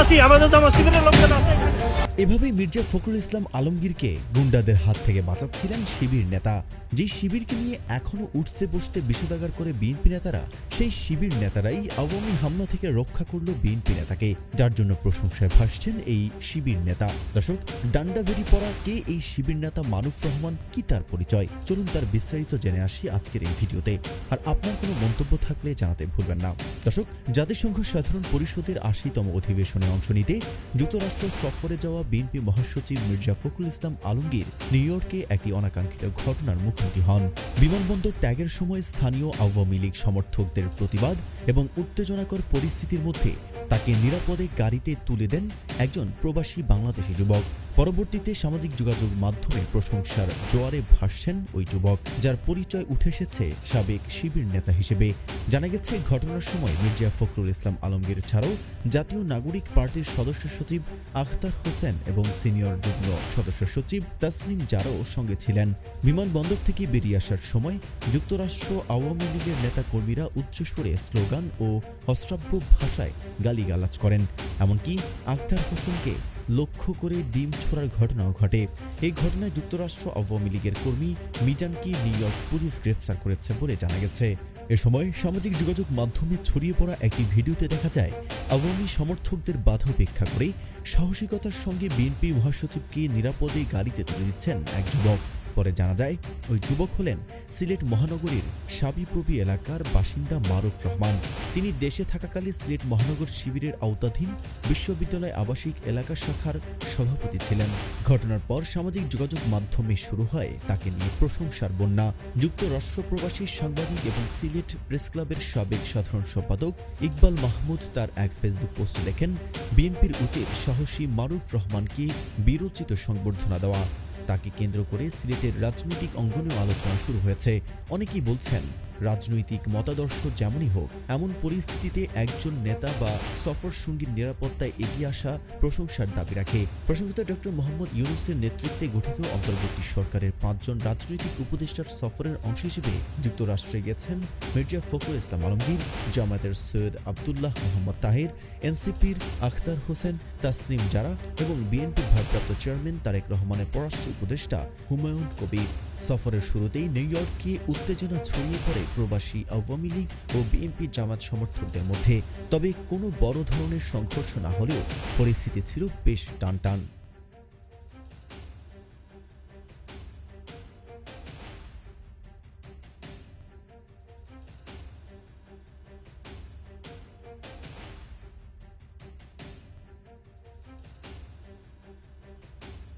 আছি আমাদের তো আমার শিবিরের লোকজন আছে। এভাবেই মির্জা ফখরুল ইসলাম আলমগীরকে গুন্ডাদের হাত থেকে বাঁচাচ্ছিলেন শিবির নেতা। যে শিবিরকে নিয়ে এখনও উঠতে বসতে বিষোদাগার করে বিএনপি নেতারা, সেই শিবির নেতারাই আওয়ামী হামলা থেকে রক্ষা করল বিএনপি নেতাকে। যার জন্য প্রশংসায় ভাসছেন এই শিবির নেতা। দর্শক, ডান্ডা ভেরি পড়া কে এই শিবির নেতা মানুফ রহমান কি তার পরিচয়? চলুন তার বিস্তারিত জেনে আসি আজকের এই ভিডিওতে। আর আপনার কোনো মন্তব্য থাকলে জানাতে ভুলবেন না। দর্শক, জাতিসংঘ সাধারণ পরিষদের আশিতম অধিবেশনে অংশ নিতে যুক্তরাষ্ট্র সফরে যাওয়া বিএনপি মহাসচিব মির্জা ফখরুল ইসলাম আলমগীর নিউ ইয়র্কে একটি অনাকাঙ্ক্ষিত ঘটনার মুখোমুখি হন। বিমানবন্দর ত্যাগের সময় স্থানীয় আওয়ামী লীগ সমর্থকদের প্রতিবাদ এবং উত্তেজনাকর পরিস্থিতির মধ্যে তাকে নিরাপদে গাড়িতে তুলে দেন একজন প্রবাসী বাংলাদেশি যুবক। পরবর্তীতে সামাজিক যোগাযোগ মাধ্যমে প্রশংসার জোয়ারে ভাসছেন ওই যুবক, যার পরিচয় উঠে এসেছে সাবেক শিবির নেতা হিসেবে। জানা গেছে, ঘটনার সময় মির্জা ফখরুল ইসলাম আলমগীর ছাড়াও জাতীয় নাগরিক পার্টির সদস্য সচিব আখতার হোসেন এবং সিনিয়র যুগ্ম সদস্য সচিব তাসনিম জারও সঙ্গে ছিলেন। বিমানবন্দর থেকে বেরিয়ে আসার সময় যুক্তরাষ্ট্র আওয়ামী লীগের নেতা কর্মীরা উচ্চস্বরে স্লোগান ও অশ্রাব্য ভাষায় গালিগালাজ করেন। এমনকি আখতার হোসেনকে লক্ষ্য করে ডিম ছোড়ার ঘটনাও ঘটে। এই ঘটনায় যুক্তরাষ্ট্র আওয়ামী লীগের কর্মী মিজানকে নিউ ইয়র্ক পুলিশ গ্রেফতার করেছে বলে জানা গেছে। এ সময় সামাজিক যোগাযোগ মাধ্যমে ছড়িয়ে পড়া একটি ভিডিওতে দেখা যায়, আওয়ামী সমর্থকদের বাধা উপেক্ষা করে সাহসিকতার সঙ্গে বিএনপি মহাসচিবকে নিরাপদে গাড়িতে তুলে দিচ্ছেন এক যুবক। পরে জানা যায়, ওই যুবক হলেন সিলেট মহানগরীর সাবিপ্রবি এলাকার বাসিন্দা মারুফ রহমান। তিনি দেশে থাকাকালে সিলেট মহানগর শিবিরের আওতাধীন বিশ্ববিদ্যালয় আবাসিক এলাকা শাখার সভাপতি ছিলেন। ঘটনার পর সামাজিক যোগাযোগ মাধ্যমে শুরু হয় তাকে নিয়ে প্রশংসার বন্যা। যুক্তরাষ্ট্র প্রবাসী সাংবাদিক এবং সিলেট প্রেস ক্লাবের সাবেক সাধারণ সম্পাদক ইকবাল মাহমুদ তার এক ফেসবুক পোস্টে লেখেন, বিএনপির উচিত সাহসী মারুফ রহমানকে বিরোচিত সংবর্ধনা দেওয়া। তাকে কেন্দ্র করে সিলেটের রাজনৈতিক অঙ্গনেও আলোচনা শুরু হয়েছে। অনেকেই বলছেন রাজনৈতিক মতাদর্শ যেমনই হোক, এমন পরিস্থিতিতে একজন নেতা বা সফর সঙ্গীর নিরাপত্তায় এগিয়ে আসা প্রশংসার দাবি রাখে। প্রসঙ্গত ডক্টর মোহাম্মদ ইউনুসের নেতৃত্বে গঠিত অন্তর্বর্তী সরকারের পাঁচজন রাজনৈতিক উপদেষ্টার সফরের অংশ হিসেবে যুক্তরাষ্ট্রে গেছেন মির্জা ফখরুল ইসলাম আলমগীর, জামায়াতের সৈয়দ আবদুল্লাহ মোহাম্মদ তাহের, এনসিপির আখতার হোসেন, তাসনিম জারা এবং বিএনপির ভারপ্রাপ্ত চেয়ারম্যান তারেক রহমানের পররাষ্ট্র উপদেষ্টা হুমায়ুন কবির। সফরের শুরুতেই নিউ ইয়র্কে উত্তেজনা ছড়িয়ে পড়ে প্রবাসী আওয়ামী লীগ ও বিএনপি জামাত সমর্থকদের মধ্যে। তবে কোনো বড় ধরনের সংঘর্ষ না হলেও পরিস্থিতি ছিল বেশ টানটান।